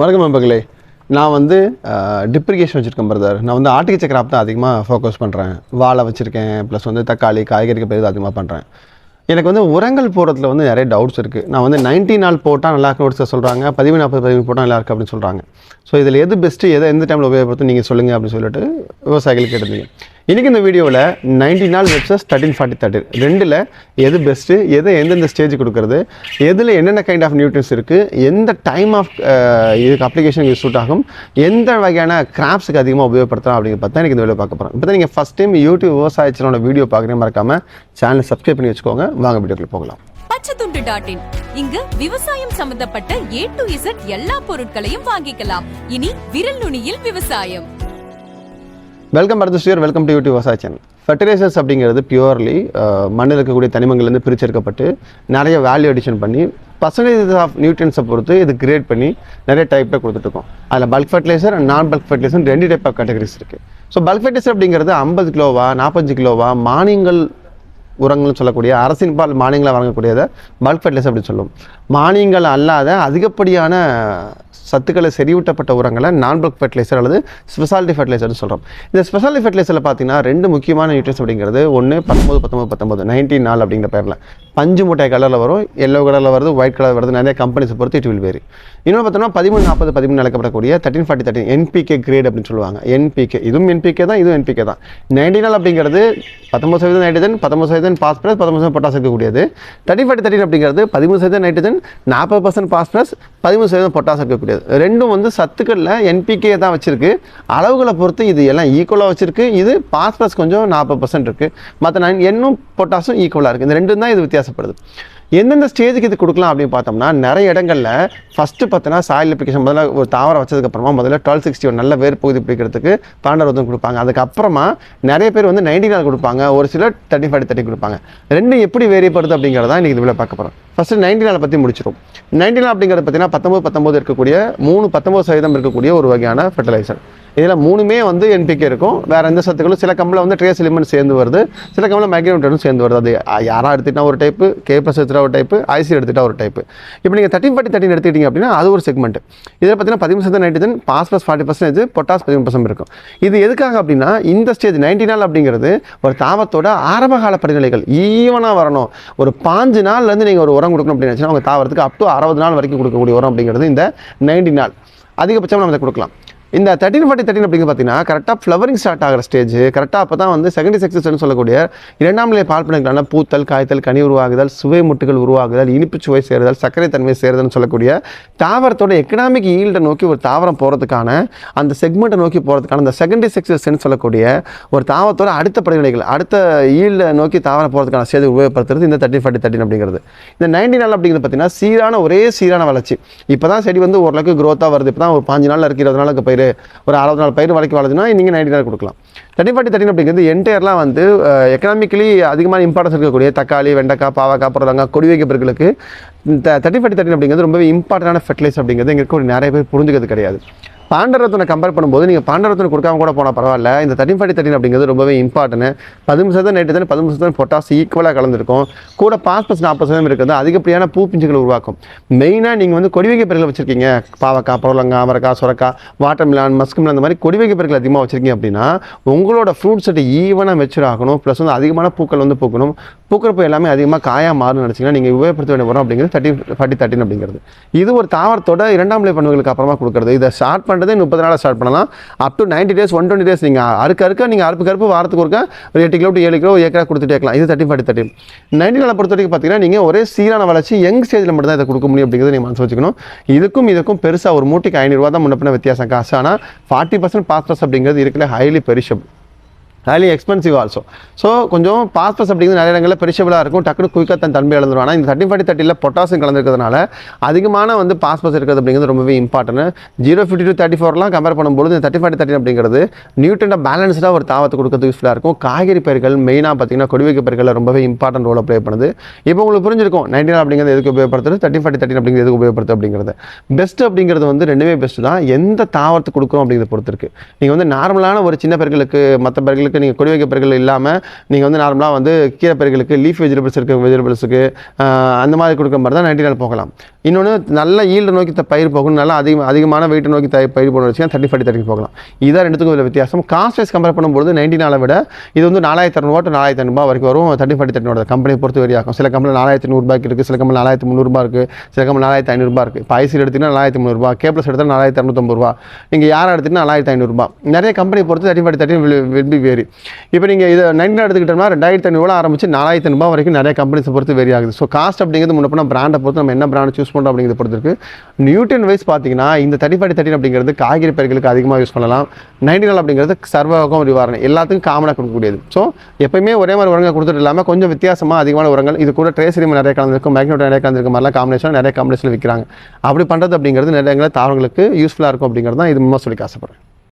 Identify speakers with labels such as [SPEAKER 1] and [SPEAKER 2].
[SPEAKER 1] வணக்கம் நண்பர்களே. நான் வந்து டிப்ரிகேஷன் வச்சுருக்கேன் பிரதர் நான் வந்து ஆர்டிகல்ச்சர் கிராப் தான் அதிகமாக ஃபோக்கஸ் பண்ணுறேன் வாழை வச்சுருக்கேன் ப்ளஸ் வந்து தக்காளி காய்கறிக்கு பேர் அதிகமாக பண்ணுறேன் எனக்கு வந்து உரங்கள் போடுறதுல வந்து நிறைய டவுட்ஸ் இருக்குது நான் வந்து 90 நாள் போட்டால் நல்லா இருக்கும் ஒரு சொல்கிறாங்க பதிமூணு நாற்பது பதிமூணு போட்டால் நல்லா இருக்குது அப்படின்னு சொல்கிறாங்க ஸோ இதில் எது பெஸ்ட்டு எதை எந்த டைமில் உபயோகப்படுத்தும் நீங்கள் சொல்லுங்கள் அப்படின்னு சொல்லிட்டு விவசாயிகள் கேட்டிருந்தீங்க. இன்றைக்கி இந்த வீடியோவில் 90 நாள் வெப்சஸ் தேர்ட்டின் ஃபார்ட்டி தேர்ட்டின் ரெண்டில் எது பெஸ்ட்டு எதை எந்தெந்த ஸ்டேஜ் கொடுக்குறது எதில் என்னென்ன கைண்ட் ஆஃப் நியூட்ரன்ஸ் இருக்குது எந்த டைம் ஆஃப் இதுக்கு அப்ளிகேஷன் சூட் ஆகும் எந்த வகையான கிராப்ஸுக்கு அதிகமாக உபயோகப்படுத்தலாம் அப்படிங்கிறத பார்த்தா எனக்கு இந்த வீடியோ பார்க்க போகிறோம் இப்போ தான் நீங்கள் ஃபஸ்ட் டைம் யூடியூப் விவசாய சேனலோட வீடியோ பார்க்குறேன் மறக்காமல் சேனலை சப்ஸ்கிரைப் பண்ணி வச்சுக்கோங்க. வாங்க வீடியோக்குள்ள போகலாம்.
[SPEAKER 2] பச்சைத்துண்டு டாட் இன் இங்கு விவசாயம் சம்பந்தப்பட்ட ஏ டு இசட் எல்லா பொருட்களையும் வாங்கிக்கலாம். இனி விரல் நுனியில் விவசாயம்.
[SPEAKER 1] வெல்கம் பரத் ஸ்ரீயர் வெல்கம் டு யூடியூப் வசா சேனல் ஃபர்டிலைசர்ஸ் அப்படிங்கிறது பியூர்லி uh, மண்ணில் இருக்கக்கூடிய தனிமங்கள்லேருந்து பிரிச்செடுக்கப்பட்டு நிறைய வேல்யூ அடிஷன் பண்ணி பர்சன்டேஜ் ஆஃப் நியூட்ரியன்ஸை பொறுத்து இது கிரியேட் பண்ணி நிறைய டைப்பில் கொடுத்துட்ருக்கோம். அதில் bulk fertilizer and non bulk fertilizer ரெண்டு டைப் ஆஃப் கேட்டகரிஸ் இருக்குது ஸோ பல்க் ஃபர்டிலைசர் அப்படிங்கிறது ஐம்பது கிலோவா நாற்பத்தஞ்சு கிலோவா மானியங்கள் உரங்கள்னு சொல்லக்கூடிய அரசின் பால் மானியங்களை வழங்கக்கூடியதை பல்க் ஃபர்டிலைசர் அப்படின்னு சொல்லுவோம் மானியங்கள் அல்லாத அதிகப்படியான சத்துக்களை செறிவூட்டப்பட்ட உரங்களை நான் பல்க் ஃபர்டிலைசர் அல்லது ஸ்பெஷாலிட்டி ஃபர்டிலைசர்னு சொல்கிறோம் இந்த ஸ்பெஷாலிட்டி ஃபர்டிலைசரில் பார்த்தீங்கன்னா ரெண்டு முக்கியமான நியூட்ரியன்ஸ் அப்படிங்கிறது. ஒன்று பத்தொம்பது பத்தொம்பது பத்தொம்பது நைன்டீன் நாள் அப்படிங்கிற பேரில். பஞ்சு மூட்டை கலரில் வரும் எல்லோ கலரில் வருது ஒயிட் கலர் வருது நிறைய கம்பெனிஸை பொறுத்து இட் வில் வேறு இன்னொன்று பார்த்தோம்னா பதிமூணு நாற்பது பதிமூணு அழைக்கப்படக்கூடிய thirteen forty thirteen NPK grade அப்படின்னு சொல்லுவாங்க. என்பிகே இதுவும் என்பிகே தான் இதுவும் என்பிகே தான். நைன்டி நாள் அப்படிங்கிறது பத்தொம்பது சதவீதம் நைட்ரஜன் பத்தொம்பது சதவீதம் பாஸ்பரஸ் பத்தொம்பது சதவீதம் பொட்டாஸ் இருக்கக்கூடியது. தேர்ட்டி ஃபார்ட்டி தேர்ட்டின் அப்படிங்கிறது பதிமூணு சதவீதம் நைட்ரஜன் நாற்பது பர்சன்ட் பாஸ்பரஸ் பதிமூணு சதவீதம் பொட்டாஸ் இருக்கக்கூடியது. ரெண்டும் வந்து சத்துக்களில் என்பிகே தான் வச்சுருக்கு. அளவுகளை பொறுத்து இது எல்லாம் ஈக்குவலாக வச்சுருக்கு. இது பாஸ்பரஸ் கொஞ்சம் நாற்பது பர்சன்ட் இருக்குது மற்ற நைன் எண்ணும் பொட்டாசும் ஈக்குவலாக இருக்குது இந்த ரெண்டும் தான் இது வித்தியாசப்படுது. எந்தெந்த ஸ்டேஜுக்கு இது கொடுக்கலாம் அப்படின்னு பார்த்தோம்னா நிறைய இடங்களில் ஃபஸ்ட்டு பார்த்தோன்னா சாயில் அப்ளிகேஷன் முதல்ல ஒரு தாவரம் வச்சதுக்கப்புறமா முதல்ல டுவெல் சிக்ஸ்டி ஒன் நல்ல வேர் பகுதி பிடிக்கிறதுக்கு பன்னெண்டு கொடுப்பாங்க. அதுக்கப்புறமா நிறைய பேர் வந்து நைன்டி நாள் கொடுப்பாங்க. ஒரு சிலர் தேர்ட்டி ஃபைவ் தேர்ட்டி கொடுப்பாங்க. ரெண்டும் எப்படி வேரியப்படுது அப்படிங்கிறத இன்றைக்கி இதில் பார்க்க போகிறோம் ஃபஸ்ட்டு நைன்டி நாளை பற்றி முடிச்சிடும் நைன்டி நாள் அப்படிங்கிறது பார்த்தீங்கன்னா பத்தொம்பது பத்தொம்பது இருக்கக்கூடிய மூணு பத்தொம்பது சதவீதம் இருக்கக்கூடிய ஒரு வகையான ஃபெர்டிலைசர் இதில் மூணுமே வந்து என்பிகே இருக்கும். வேறு எந்த சத்துக்களும் சில கம்பில் வந்து ட்ரேஸ் எலிமெண்ட் சேர்ந்து வருது. சில கம்பில் மைக்ரோனியூட்ரனும் சேர்ந்து வருது. அது யாராக எடுத்துட்டா ஒரு டைப்பு கே ப்ளஸ் எடுத்துட்டா ஒரு டைப்பு ஐசி எடுத்துட்டா ஒரு டைப்பு இப்போ நீங்கள் தேர்ட்டின் ஃபார்ட்டி தேர்ட்டின் எடுத்துக்கிட்டீங்க அப்படின்னா அது ஒரு செக்மெண்ட் இதில் பார்த்தீங்கன்னா பதிமூணு சதவீதம் nitrogen plus forty percentage potash பதிமூணு பர்சன்ட் இருக்கும். இது எதுக்காக அப்படின்னா இந்த ஸ்டேஜ் நைன்டி நாள் அப்படிங்கிறது ஒரு தாவத்தோட ஆரம்பகால படிநிலைகள் ஈவனாக வரணும். ஒரு பாஞ்சு நாள்லேருந்து நீங்கள் ஒரு உரம் கொடுக்கணும் அப்படின்னு அவங்க தாவரத்துக்கு அப் டு அறுபது நாள் வரைக்கும் கொடுக்கக்கூடிய உரம் அப்படிங்கிறது இந்த நைன்டி நாள். அதிகபட்சம் நம்ம கொடுக்கலாம். இந்த தேர்ட்டின் ஃபார்ட்டி தேர்ட்டின் அப்படிங்க பார்த்தீங்கன்னா கரெக்டாக ஃப்ளவரிங் ஸ்டார்ட் ஆகிற ஸ்டேஜ் கரெக்டாக அப்போ தான் வந்து செகண்டரி செக்ஸஸ்னு சொல்லக்கூடிய இரண்டாம் நிலை பால் பூத்தல் காய்த்தல் கனி உருவாகுதல் சுவை முட்டுகள் உருவாகுதல் இனிப்பு சுவை சேருதல் சர்க்கரை தன்மை சேருதல்னு சொல்லக்கூடிய தாவரத்தோட எக்கனாமிக் ஈல்டை நோக்கி ஒரு தாவரம் போகிறதுக்கான அந்த செக்மெண்ட்டை நோக்கி போகிறதுக்கான அந்த செகண்டரி செக்ஸஸ்ன்னு சொல்லக்கூடிய ஒரு தாவரத்தோட அடுத்த படிநிலைகள் அடுத்த ஈல்டை நோக்கி தாவரம் போகிறதுக்கான ஸ்டேஜ் உபயோகப்படுத்துறது இந்த தேர்ட்டி ஃபார்ட்டி தேர்ட்டின் அப்படிங்கிறது. இந்த நைன்டி நாள் அப்படிங்கிறது பார்த்தீங்கன்னா சீரான ஒரே சீரான வளர்ச்சி. இப்போ தான் செடி வந்து ஓரளவுக்கு க்ரோத்தாக வருது. இப்போ தான் ஒரு பாஞ்சு நாள் இருக்கு இருபது நாளுக்கு பயிர் ஒரு அறுபது நாள் பயிர் வரைக்கும் வளருதுன்னா நீங்கள் நைன்டி நாள் கொடுக்கலாம். தேர்ட்டி ஃபார்ட்டி தேர்ட்டின் அப்படிங்கிறது என்டையர்லாம் வந்து எக்கனாமிக்கலி அதிகமான இம்பார்ட்டன்ஸ் இருக்கக்கூடிய தக்காளி வெண்டைக்காய் பாவக்காய் புடலங்காய் கொடி வைக்க பொருட்களுக்கு இந்த தேர்ட்டி ஃபார்ட்டி தேர்ட்டின் அப்படிங்கிறது ரொம்பவே இம்பார்ட்டண்டான ஃபெர்டிலைஸ் அப்படிங்கிறது எங்களுக்கு ஒரு நிறைய பேர் புரிஞ்சுக்கிறது கிடையாது. பாண்டரத்தனை கம்பேர் பண்ணும்போது நீங்கள் பாண்டரத்தனை கொடுக்காம கூட போனால் பரவாயில்ல. இந்த தேர்ட்டின் ஃபார்ட்டி தேர்ட்டின் அப்படிங்கிறது ரொம்பவே இம்பார்ட்டன்ட் பதிமூணு சதவீதம் நைட்ரஜன் பதிமூணு சதவீதம் பொட்டாஸ் ஈக்குவலாக கலந்துருக்கும். கூட பாஸ்பஸ் நாற்பது சதவீதம் இருக்கிறது. அதிகப்படியான பூ பிஞ்சுகளை உருவாக்கும். மெயினாக நீங்கள் வந்து கொடிவகை பயிர்கள் வச்சுருக்கீங்க. பாவக்காய் புடலங்காய் அவரைக்காய் சுரக்காய் வாட்டர் மிலான் மஸ்க் மிலான் அந்த மாதிரி கொடிவகை பயிர்கள் அதிகமாக வச்சுருக்கீங்க அப்படின்னா உங்களோட ஃப்ரூட் செட்டு ஈவனாக மெச்சூர் ஆகணும். ப்ளஸ் வந்து அதிகமான பூக்கள் வந்து பூக்கணும். பூக்கிறப்ப எல்லாமே அதிகமாக காயாக மாறும்னு நினச்சிங்கன்னா நீங்கள் உபயோகப்படுத்த வேண்டிய உரம் அப்படிங்கிறது தேர்ட்டி ஃபார்ட்டி தேர்ட்டின் அப்படிங்கிறது. இது ஒரு தாவரத்தோட இரண்டாம் நிலை பண்புகளுக்கு அப்புறமா கொடுக்குறது. இதை ஸ்டார்ட் பண்ணுறதே முப்பது நாளாக ஸ்டார்ட் பண்ணலாம். Up to ninety days one twenty days நீங்கள் அறுக்க அறுக்க நீங்கள் அறுப்பு கருப்பு வாரத்துக்கு ஒருக்க ஒரு எட்டு கிலோ டு ஏழு கிலோ ஏக்கரா கொடுத்துட்டே இருக்கலாம். இது தேர்ட்டி ஃபார்ட்டி தேர்ட்டி நைன்டி நாளை பொறுத்த வரைக்கும் பார்த்தீங்கன்னா நீங்கள் ஒரே சீரான வளர்ச்சி யங் ஸ்டேஜில் மட்டும் தான் இதை கொடுக்க முடியும் அப்படிங்கிறது நீங்கள் மனசு வச்சுக்கணும். இதுக்கும் இதுக்கும் பெருசாக ஒரு மூட்டைக்கு ஐநூறுரூவா தான் முன்னப்பின வித்தியாசம். காசு. ஆனால் ஃபார்ட்டி பர்சன்ட் பாஸ்ட்ரஸ் அப்படிங்கிறது இருக்கிற highly perishable highly expensive also so கொஞ்சம் பாஸ்பஸ் அப்படிங்கிறது நிறைய இடங்களில் பெரிஷபிளாக இருக்கும். டக்குனு குயிக்காக தன் தன்மை இழந்துருவான் ஆனால் இந்த தேர்ட்டி ஃபார்ட்டி தேர்ட்டியில் பொட்டாசியம் கலந்துருக்கிறதுனால அதிகமான வந்து பாஸ்பஸ் இருக்கிறது அப்படிங்கிறது ரொம்பவே important zero fifty two thirty ஃபோர்லாம் compare பண்ணும்போது இந்த தேர்ட்டி ஃபார்ட்டி தேர்ட்டி அப்படிங்கிறது நியூட்ரண்டாக பேலன்ஸ்டாக ஒரு தாவத்தை கொடுக்கறது யூஸ்ஃபுல்லாக இருக்கும். காய்கறி பயிர்கள் மெயினாக பார்த்தீங்கன்னா கொடிவைக்க பயிர்களில் ரொம்பவே இம்பார்ட்டன்ட் ரோலை ப்ளே பண்ணுது. இப்போ உங்களுக்கு புரிஞ்சிருக்கும் நைன்டி அப்படிங்கிறது எதுக்கு உபயோகப்படுத்துறது? தேர்ட்டி ஃபார்ட்டி தேர்ட்டி அப்படிங்கிறது எதுக்கு உபயோகப்படுத்து அப்படிங்கிறது. பெஸ்ட் அப்படிங்கிறது வந்து ரெண்டுமே பெஸ்ட்டு தான். எந்த தாவரத்தை கொடுக்குறோம் அப்படிங்கிறத பொறுத்து இருக்குது நீங்கள் வந்து நார்மலான ஒரு சின்ன பயிர்களுக்கு மற்ற பயிர்களுக்கு பயிர்களுக்கு நீங்கள் கொடி வைக்க பயிர்கள் இல்லாமல் நீங்கள் வந்து நார்மலாக வந்து கீரை பயிர்களுக்கு லீஃப் வெஜிடபிள்ஸ் இருக்க வெஜிடபிள்ஸுக்கு அந்த மாதிரி கொடுக்க மாதிரி தான் நைன்டி நாள் போகலாம். இன்னொன்று நல்ல ஈல்டு நோக்கி பயிர் போகணும். நல்லா அதிகம் அதிகமான வெயிட் நோக்கி த பயிர் போகணும் வச்சுன்னா தேர்ட்டி ஃபைவ் தேர்ட்டி போகலாம். இதான் ரெண்டுத்துக்கும் உள்ள வித்தியாசம். காஸ்ட் வைஸ் கம்பேர் பண்ணும்போது நைன்டி நாளை விட இது வந்து நாலாயிரத்தி இரநூறுவா டு நாலாயிரத்தி ஐநூறுபா வரைக்கும் வரும். தேர்ட்டி ஃபைவ் தேர்ட்டினோட கம்பெனி பொறுத்து வரையாகும் ஆகும். சில கம்பெனி நாலாயிரத்தி நூறுபாய்க்கு இருக்குது சில கம்பெனி நாலாயிரத்தி முந்நூறுபா இருக்குது சில கம்பெனி நாலாயிரத்தி ஐநூறுபா இருக்குது இப்போ ஐசியில் எடுத்தீங்கன்னா நாலாயிரத்தி முந்நூறுபா கேப்ளஸ் எடுத்தால் நாலாயிரத்தி இரநூத்தம்பது ரூபா நீங்கள் யாரை எடுத்தீங்கன்னா நாலாயிரத்தி ஐநூறுபா நிறைய கம்பெனி பொறுத்து thirty five thirty will be vary இப்போ நீங்கள் இதை நைன்டி எடுத்துக்கிட்டோம்னா ரெண்டாயிரத்தி ஐநூறுவா ஆரம்பிச்சு நாலாயிரத்தி ஐநூறுபா வரைக்கும் நிறைய கம்பெனிஸை பொறுத்து வெரி ஆகுது. ஸோ காஸ்ட் அப்படிங்கிறது முன்னப்போ பிராண்டை பொறுத்து நம்ம என்ன பிராண்ட் சூஸ் பண்ணுறோம் அப்படிங்கிறத பொறுத்து இருக்கு. நியூட்டன் வைஸ் பார்த்தீங்கன்னா இந்த தேர்ட்டி ஃபைவ் தேர்ட்டின் அப்படிங்கிறது காய்கறி பயிர்களுக்கு அதிகமாக யூஸ் பண்ணலாம். நைன்டி நாள் அப்படிங்கிறது சர்வகம் நிவாரணம். எல்லாத்துக்கும் காமனாக கொடுக்கக்கூடியது. ஸோ எப்பயுமே ஒரே மாதிரி உரங்கள் கொடுத்துட்டு இல்லாமல் கொஞ்சம் வித்தியாசமாக அதிகமான உரங்கள் இது கூட ட்ரேசரியம் நிறைய கலந்துருக்கும் மேக்னோட் நிறைய கலந்துருக்க மாதிரிலாம் காம்பினேஷன் நிறைய காம்பினேஷன் விற்கிறாங்க அப்படி பண்ணுறது அப்படிங்கிறது நிறைய தாவரங்களுக்கு யூஸ்ஃபுல்லாக இருக்கும் அப்படிங்கிறது தான் இது மூலமாக சொல்லி ஆசைப்படுறேன்